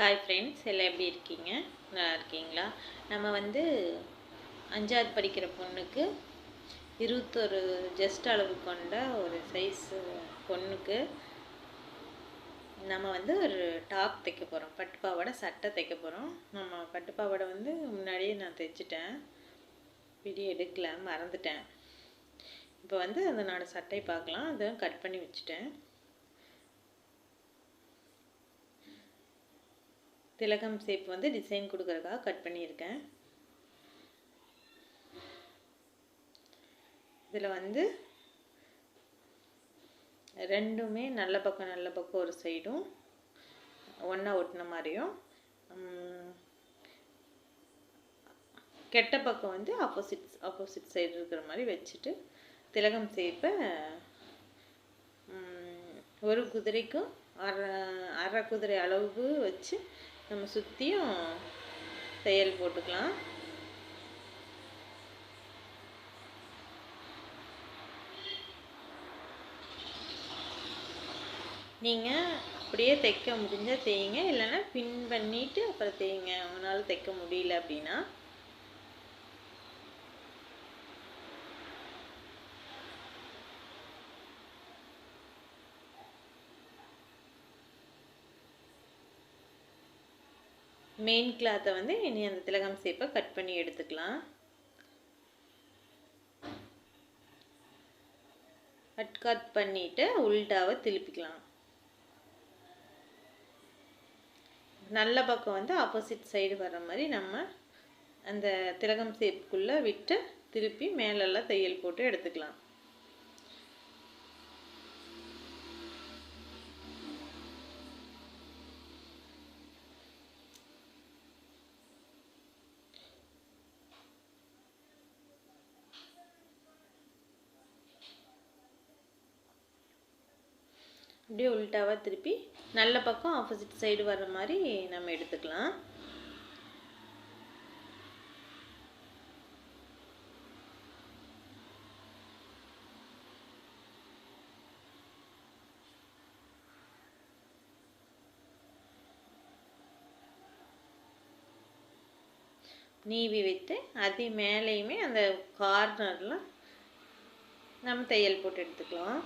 Hi friends எல்லாம் எப்படி இருக்கீங்க? நல்லா இருக்கீங்களா? நம்ம வந்து அஞ்சாவது படிக்கிற பொண்ணுக்கு இருபத்தொரு ஜஸ்ட் அளவு கொண்ட ஒரு சைஸ் பொண்ணுக்கு நம்ம வந்து ஒரு டாப் தைக்க போகிறோம் பட்டு பாவாடை சட்டை தைக்க போகிறோம் நம்ம பட்டு பாவாடை வந்து முன்னாடியே நான் தைச்சிட்டேன். வீடியோ எடுக்கல மறந்துட்டேன். இப்போ வந்து அதனோட சட்டை பார்க்கலாம். அதை கட் பண்ணி வச்சுட்டேன். திலகம் ஷேப் வந்து டிசைன் கொடுக்குறதுக்காக கட் பண்ணியிருக்கேன். இதில் வந்து ரெண்டுமே நல்ல பக்கம் நல்ல பக்கம் ஒரு சைடும் ஒன்றா ஒட்டின மாதிரியும் கெட்ட பக்கம் வந்து ஆப்போசிட் ஆப்போசிட் சைடு இருக்கிற மாதிரி வச்சுட்டு திலகம் சேப்பை ஒரு குதிரைக்கும் அரை அரை குதிரை அளவுக்கு வச்சு நம்ம சுற்றியும் தையல் போட்டுக்கலாம். நீங்கள் அப்படியே தைக்க முடிஞ்சால் செய்யுங்க இல்லைன்னா பின் பண்ணிவிட்டு அப்புறம் தேய்ங்க. உங்களால் தைக்க முடியல அப்படின்னா மெயின் கிளாத்தை வந்து இனி அந்த திலகம் சேப்பை கட் பண்ணி எடுத்துக்கலாம். கட் கட் பண்ணிவிட்டு உல்டாவை திருப்பிக்கலாம். நல்ல பக்கம் வந்து ஆப்போசிட் சைடு வர மாதிரி நம்ம அந்த திலகம் சேப்புக்குள்ளே விட்டு திருப்பி மேலெல்லாம் தையல் போட்டு எடுத்துக்கலாம். இப்படியே உல்ட்டாவாக திருப்பி நல்ல பக்கம் ஆப்போசிட் சைடு வர்ற மாதிரி நம்ம எடுத்துக்கலாம். நீவி வைத்து அது மேலேயுமே அந்த கார்னரில் நம்ம தையல் போட்டு எடுத்துக்கலாம்.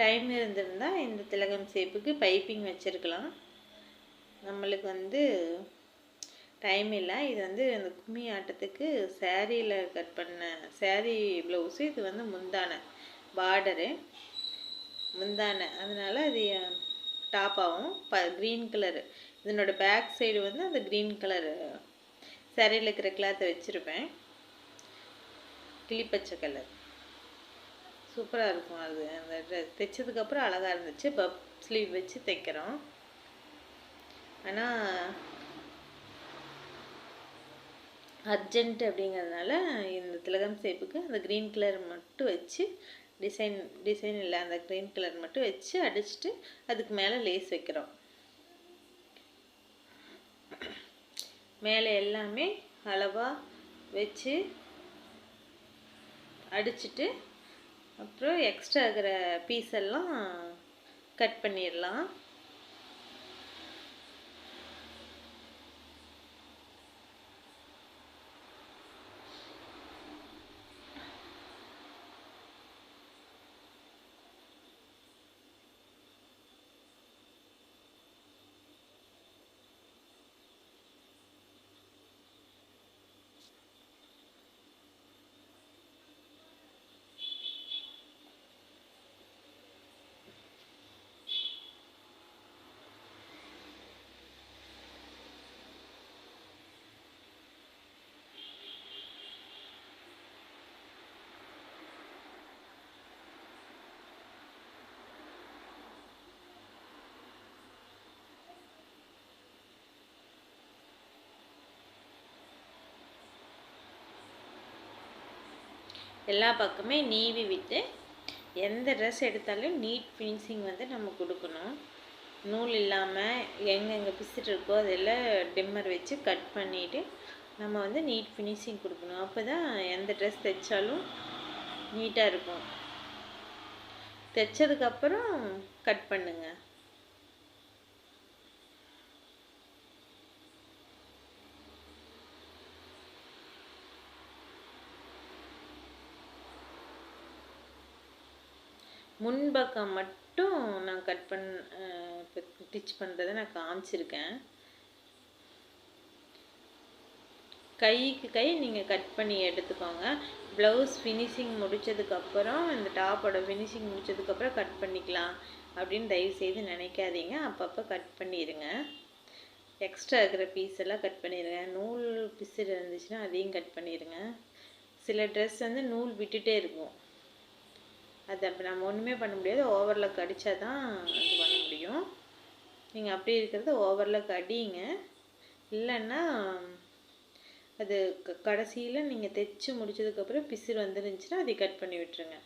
டைம் இருந்திருந்தால் இந்த திலகம் சேப்புக்கு பைப்பிங் வச்சுருக்கலாம். நம்மளுக்கு வந்து டைம் இல்லை. இது வந்து அந்த கும்மி ஆட்டத்துக்கு சேரீயில் கட் பண்ண சேரீ ப்ளவுஸு இது வந்து முந்தான பார்டரு முந்தான. அதனால் அது டாப்பாகவும் ப க்ரீன் கலரு இதனோட பேக் சைடு வந்து அந்த க்ரீன் கலரு சேரீயில் இருக்கிற கிளாத்தை வச்சுருப்பேன். கிளிப்பச்சை கலர் சூப்பராக இருக்கும் அது. அந்த ட்ரெஸ் தைச்சதுக்கப்புறம் அழகாக இருந்துச்சு. பப் ஸ்லீவ் வச்சு தைக்கிறோம். ஆனால் அர்ஜென்ட் அப்படிங்கிறதுனால இந்த திலகம் சேப்புக்கு அந்த க்ரீன் கலர் மட்டும் வச்சு டிசைன் டிசைன் இல்லை அந்த க்ரீன் கலர் மட்டும் வச்சு அடிச்சுட்டு அதுக்கு மேலே லேஸ் வைக்கிறோம். மேலே எல்லாமே அளவாக வச்சு அடிச்சுட்டு அப்புறம் எக்ஸ்ட்ரா இருக்கிற பீஸ் எல்லாம் கட் பண்ணிடலாம். எல்லா பக்கமே நீவி விட்டு எந்த ட்ரெஸ் எடுத்தாலும் நீட் ஃபினிஷிங் வந்து நம்ம கொடுக்கணும். நூல் இல்லாமல் எங்கெங்கே பிசுட்டு இருக்கோ அதெல்லாம் டிம்மர் வச்சு கட் பண்ணிவிட்டு நம்ம வந்து நீட் ஃபினிஷிங் கொடுக்கணும். அப்போ தான் எந்த ட்ரெஸ் தைச்சாலும் நீட்டாக இருக்கும். தைச்சதுக்கப்புறம் கட் பண்ணுங்கள் முன்பக்கம் மட்டும் நான் கட் பண் ஸ்டிச் பண்ணுறதை நான் காமிச்சிருக்கேன். கைக்கு கை நீங்கள் கட் பண்ணி எடுத்துக்கோங்க. ப்ளவுஸ் ஃபினிஷிங் முடித்ததுக்கப்புறம் இந்த டாப்போட ஃபினிஷிங் முடித்ததுக்கப்புறம் கட் பண்ணிக்கலாம் அப்படின்னு தயவுசெய்து நினைக்காதீங்க. அப்பப்போ கட் பண்ணிடுங்க எக்ஸ்ட்ரா இருக்கிற பீஸ் எல்லாம் கட் பண்ணிடுங்க நூல் பிசு இருந்துச்சுன்னா அதையும் கட் பண்ணிடுங்க சில ட்ரெஸ் வந்து நூல் விட்டுட்டே இருக்கும். அது அப்போ நம்ம ஒன்றுமே பண்ண முடியாது. ஓவரில் கடித்தா தான் அது பண்ண முடியும். நீங்கள் அப்படி இருக்கிறத ஓவரில் கடிங்க இல்லைன்னா அது க கடைசியில் நீங்கள் தைச்சி முடிச்சதுக்கப்புறம் பிசிறு வந்துருந்துச்சுன்னா அதை கட் பண்ணி விட்டுருங்க.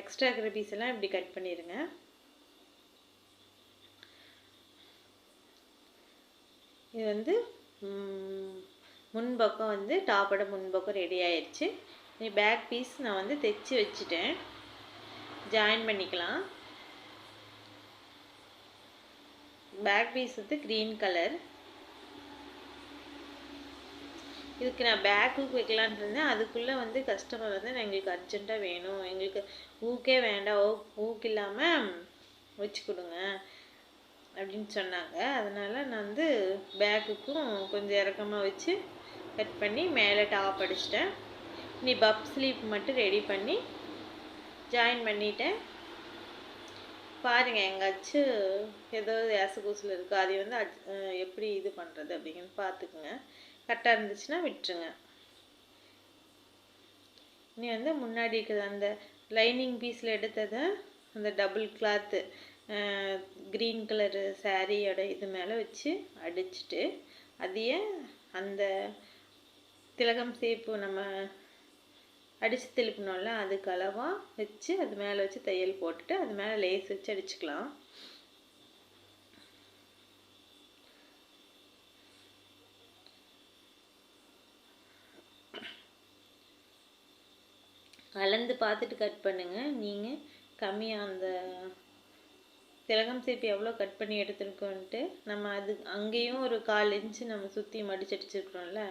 எக்ஸ்ட்ரா இருக்கிற பீஸ் எல்லாம் இப்படி கட் பண்ணிடுங்க இது வந்து முன்பக்கம் வந்து டாப்போட முன்பக்கம் ரெடி ஆயிடுச்சு பேக் பீஸ் நான் வந்து தைச்சி வச்சுட்டேன். ஜாயின் பண்ணிக்கலாம். பேக் பீஸ் வந்து க்ரீன் கலர் இதுக்கு நான் பேக்குக்கு வைக்கலான் இருந்தேன். அதுக்குள்ளே வந்து கஸ்டமர் வந்து எங்களுக்கு அர்ஜெண்ட்டாக வேணும். எங்களுக்கு ஊக்கே வேண்டாம். ஓ ஊக்கு இல்லாமல் வச்சு கொடுங்க அப்படின்னு சொன்னாங்க. அதனால் நான் வந்து பேக்குக்கும் கொஞ்சம் இறக்கமாக வச்சு கட் பண்ணி மேலே டாப் அடிச்சிட்டேன். நீ பப் ஸ்லீப் மட்டும் ரெடி பண்ணி ஜாயின் பண்ணிட்டேன். பாருங்கள் எங்காச்சும் ஏதோ ஏசகூசில் இருக்கோ. அதை வந்து எப்படி இது பண்ணுறது அப்படிங்கன்னு பார்த்துக்குங்க. கரெக்டாக இருந்துச்சுன்னா விட்டுருங்க. நீ வந்து முன்னாடி இருக்கிற அந்த லைனிங் பீஸில் எடுத்ததை அந்த டபுள் கிளாத்து க்ரீன் கலரு சாரியோட இது மேலே வச்சு அடிச்சுட்டு அதையே அந்த திலகம் சேப்பு நம்ம அடித்து திருப்பினோம்ல அதுக்கு அளவாக வச்சு அது மேலே வச்சு தையல் போட்டுட்டு அது மேலே லேஸ் வச்சு அடிச்சுக்கலாம். அளந்து பார்த்துட்டு கட் பண்ணுங்கள் நீங்கள் கம்மியாக அந்த திலகம் சேப்பு எவ்வளோ கட் பண்ணி எடுத்துருக்கோன்ட்டு நம்ம அது அங்கேயும் ஒரு கால் இன்ச்சு நம்ம சுற்றி மடிச்சு அடிச்சிருக்கிறோம்ல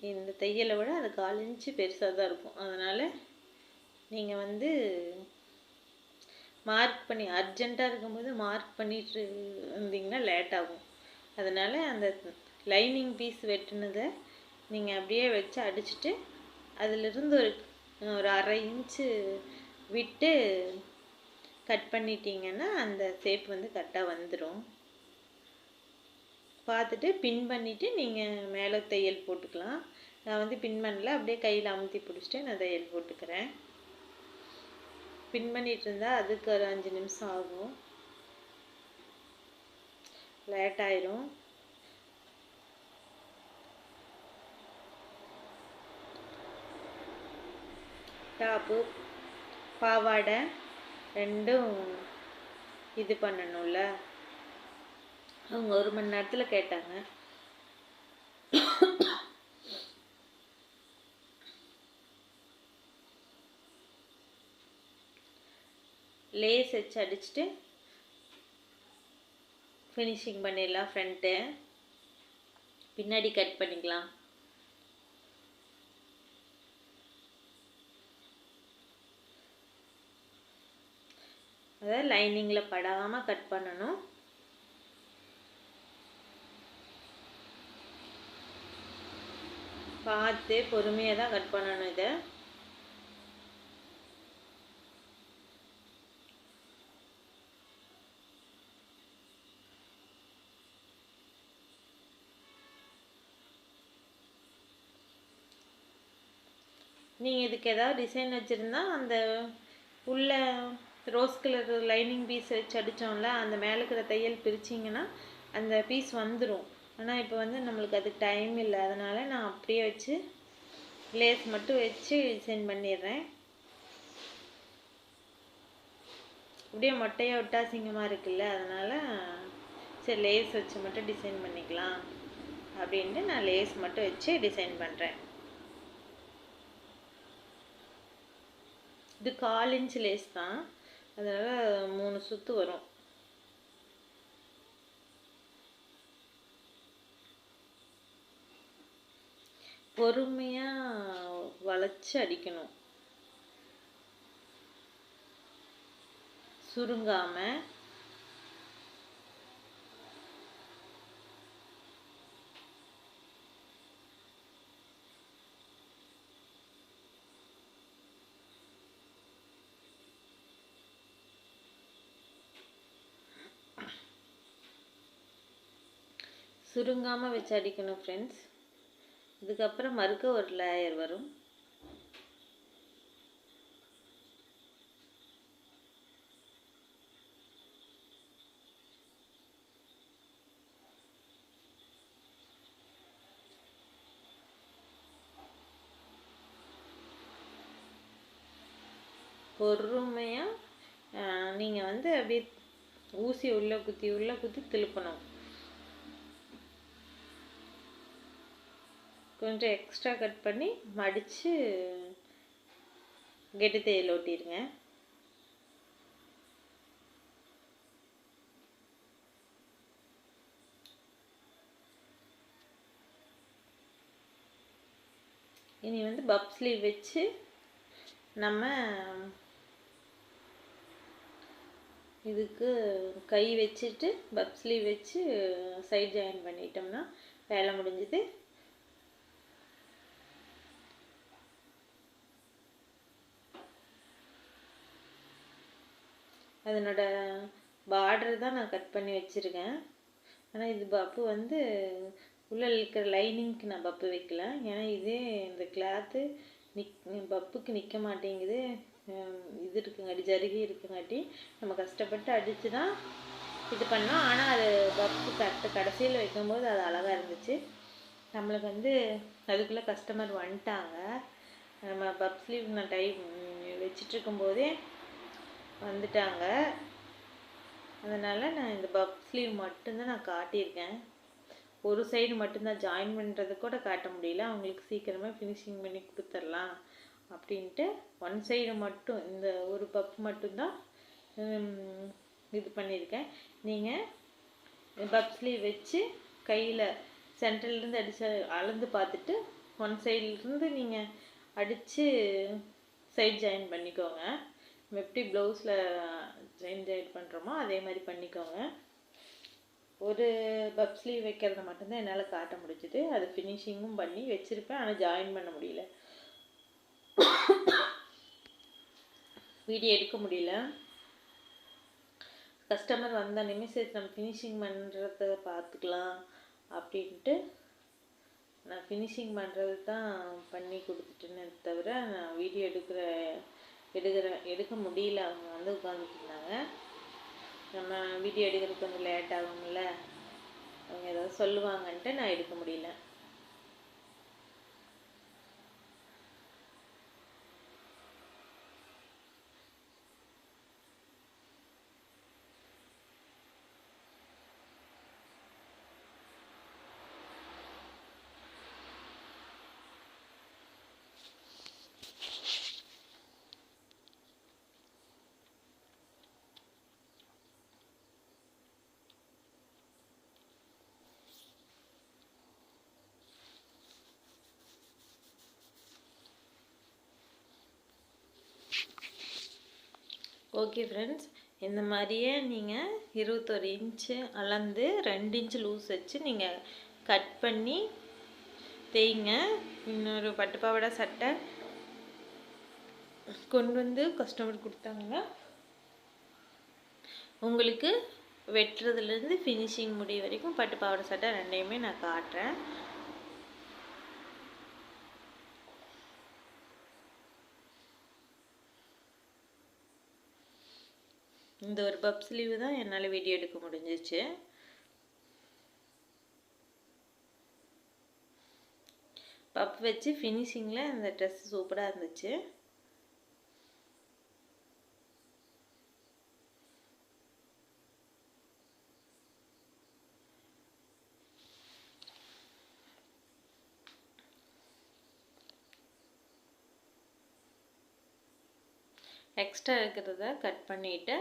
இந்த தையலை விட அது கால் இன்ச்சு பெருசாக தான் இருக்கும். அதனால் நீங்கள் வந்து மார்க் பண்ணி அர்ஜெண்ட்டாக இருக்கும்போது மார்க் பண்ணிட்டு இருந்தீங்கன்னா லேட் ஆகும். அதனால் அந்த லைனிங் பீஸ் வெட்டினதை நீங்கள் அப்படியே வச்சு அடிச்சுட்டு அதிலிருந்து ஒரு ஒரு அரை இன்ச்சு விட்டு கட் பண்ணிட்டீங்கன்னா அந்த ஷேப் வந்து கரெக்டாக வந்துடும் பார்த்துட்டு பின் பண்ணிவிட்டு நீங்கள் மேலே தையல் போட்டுக்கலாம். நான் வந்து பின் பண்ணல அப்படியே கையில் அமுத்தி பிடிச்சிட்டு நான் தையல் போட்டுக்கிறேன். பின் பண்ணிகிட்டு இருந்தால் அதுக்கு ஒரு அஞ்சு நிமிஷம் ஆகும். லேட் ஆயிரும். டாப்பு பாவாடை ரெண்டும் இது பண்ணணும்ல. அவங்க ஒரு மணி நேரத்தில் கேட்டாங்க. லேஸ் வச்சு அடிச்சுட்டு ஃபினிஷிங் பண்ணிடலாம் ஃப்ரண்ட்டு பின்னாடி கட் பண்ணிக்கலாம். அதை லைனிங்கில் படாமல் கட் பண்ணணும். பார்த்து பொறுமையாக தான் கட் பண்ணணும் இதை. நீங்கள் இதுக்கு ஏதாவது டிசைன் வச்சுருந்தா அந்த உள்ள ரோஸ் கலர் லைனிங் பீஸ் வச்சு அடித்தோம்ல அந்த மேலே இருக்கிற தையல் பிரிச்சிங்கன்னா அந்த பீஸ் வந்துடும் ஆனால் இப்போ வந்து நம்மளுக்கு அதுக்கு டைம் இல்லை. அதனால் நான் அப்படியே வச்சு லேஸ் மட்டும் வச்சு டிசைன் பண்ணிடுறேன். அப்படியே மொட்டையாக விட்டா சிங்கமாக இருக்குல்ல? அதனால் சரி லேஸ் வச்சு மட்டும் டிசைன் பண்ணிக்கலாம் அப்படின்ட்டு நான் லேஸ் மட்டும் வச்சு டிசைன் பண்ணுறேன் இது கால் இன்ச் லேஸ் தான். அதனால் மூணு சுற்று வரும். பொறுமையாக வளைச்சி அடிக்கணும். சுருங்காமல் சுருங்காமல் வச்சு அடிக்கணும் ஃப்ரெண்ட்ஸ் இதுக்கப்புறம் மறுக்க ஒரு லேயர் வரும். பொறுமையாக நீங்கள் வந்து அப்படியே ஊசி உள்ளே குத்தி உள்ளே குத்தி திருப்பணும். கொஞ்சம் எக்ஸ்ட்ரா கட் பண்ணி மடித்து கெட்டு தையல் ஒட்டிடுங்க இனி வந்து பப் ஸ்லீவ் வச்சு நம்ம இதுக்கு கை வச்சுட்டு பப் ஸ்லீவ் வச்சு சைட் ஜாயின் பண்ணிட்டோம்னா வேலை முடிஞ்சுது. அதனோட பார்டர் தான் நான் கட் பண்ணி வச்சுருக்கேன். ஆனால் இது பப்பு வந்து உள்ளே இருக்கிற லைனிங்க்கு நான் பப்பு வைக்கல. ஏன்னா இதே இந்த கிளாத்து நிக் பப்புக்கு நிற்க மாட்டேங்குது. இது இருக்குங்காட்டி ஜருகி இருக்குங்காட்டி நம்ம கஷ்டப்பட்டு அடித்து தான் இது பண்ணோம். ஆனால் அது பப்பு கரெக்டு கடைசியில் வைக்கும்போது அது அழகாக இருந்துச்சு. நம்மளுக்கு வந்து அதுக்குள்ளே கஸ்டமர் வந்துட்டாங்க. நம்ம பப் ஸ்லீவ் நான் டைப் வச்சிட்ருக்கும்போதே வந்துட்டாங்க. அதனால் நான் இந்த பப் ஸ்லீவ் மட்டும்தான் நான் காட்டியிருக்கேன். ஒரு சைடு மட்டும்தான் ஜாயின் பண்ணுறது கூட காட்ட முடியல. அவங்களுக்கு சீக்கிரமாக ஃபினிஷிங் பண்ணி கொடுத்துர்லாம் அப்படின்ட்டு ஒன் சைடு மட்டும் இந்த ஒரு பப் மட்டும்தான் இது பண்ணியிருக்கேன். நீங்கள் பப் ஸ்லீவ் வச்சு கையில் சென்டர்லேருந்து அடித்து அளந்து பார்த்துட்டு ஒன் சைட்லேருந்து நீங்கள் அடித்து சைட் ஜாயின் பண்ணிக்கோங்க. எப்படி ப்ளவுஸில் ஜாயின் ஜாயின் பண்ணுறோமோ அதே மாதிரி பண்ணிக்கோங்க. ஒரு பப் ஸ்லீவ் வைக்கிறத மட்டும்தான் என்னால் காட்ட முடிஞ்சுது. அது ஃபினிஷிங்கும் பண்ணி வச்சுருப்பேன். ஆனால் ஜாயின் பண்ண முடியல. வீடியோ எடுக்க முடியல. கஸ்டமர் வந்த நிமிஷம் நம்ம ஃபினிஷிங் பண்ணுறத பார்த்துக்கலாம் அப்படின்ட்டு நான் ஃபினிஷிங் பண்ணுறது தான் பண்ணி கொடுத்துட்டேன்னு தவிர நான் வீடியோ எடுக்கிற எடுக்கிற எடுக்க முடியல. அவங்க வந்து உட்காந்துட்டு இருந்தாங்க நம்ம வீடியோ எடுக்கிறது கொஞ்சம் லேட் ஆகும்ல. அவங்க ஏதாவது சொல்லுவாங்கன்ட்டு நான் எடுக்க முடியல. ஓகே ஃப்ரெண்ட்ஸ் இந்த மாதிரியே நீங்கள் இருபத்தொரு இன்ச்சு அளந்து ரெண்டு இன்ச்சு லூஸ் வச்சு நீங்கள் கட் பண்ணி தேய்ங்க. இன்னொரு பட்டுப்பாவடை சட்டை கொண்டு வந்து கஸ்டமர் கொடுத்தாங்கன்னா உங்களுக்கு வெட்டுறதுலேருந்து ஃபினிஷிங் முடிய வரைக்கும் பட்டு பாவாடை சட்டை ரெண்டையுமே நான் காட்டுறேன். இந்த ஒரு பப் ஸ்லீவ் தான் என்னால் வீடியோ எடுக்க முடிஞ்சிச்சு. பப் வச்சு ஃபினிஷிங்கில் இந்த ட்ரெஸ் சூப்பராக இருந்துச்சு. எக்ஸ்ட்ரா இருக்கிறத கட் பண்ணிவிட்டு